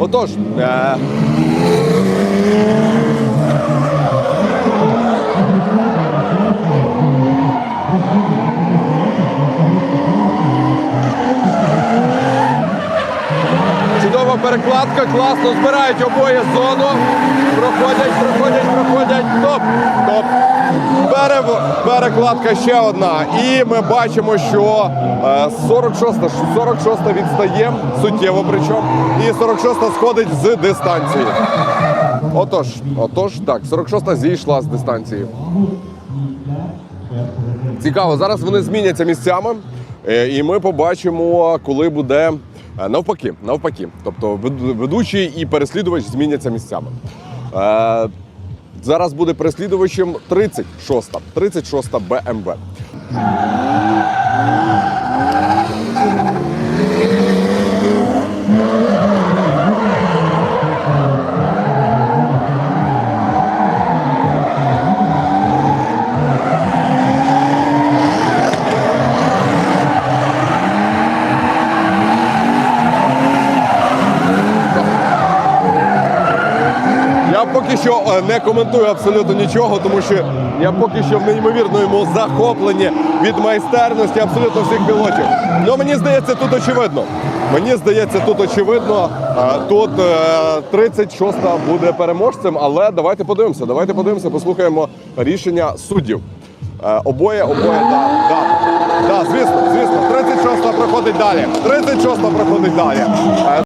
Отож, е, чудова перекладка, класно збирають обоє зону. Проходять, проходять, проходять. Перекладка ще одна. І ми бачимо, що е, 46 46 відстає суттєво причому. І 46 сходить з дистанції. Отож, отож, так, 46 зійшла з дистанції. Цікаво, зараз вони зміняться місцями, е, і ми побачимо, коли буде е, навпаки. Навпаки. Тобто вед- ведучий і переслідувач зміняться місцями. Зараз буде переслідувачем 36-та, 36-та БМВ. Я поки що е, не коментую абсолютно нічого, тому що я поки що в неймовірному захопленні від майстерності абсолютно всіх пілотів. Ну мені здається, тут очевидно. Мені здається, тут очевидно. е, Тут 36-та буде переможцем, але давайте подивимося. Давайте подивимося, послухаємо рішення суддів. Е, Обоє, обоє, да, да. Да, звісно, звісно, 36-та проходить далі. 36-та проходить далі. Е,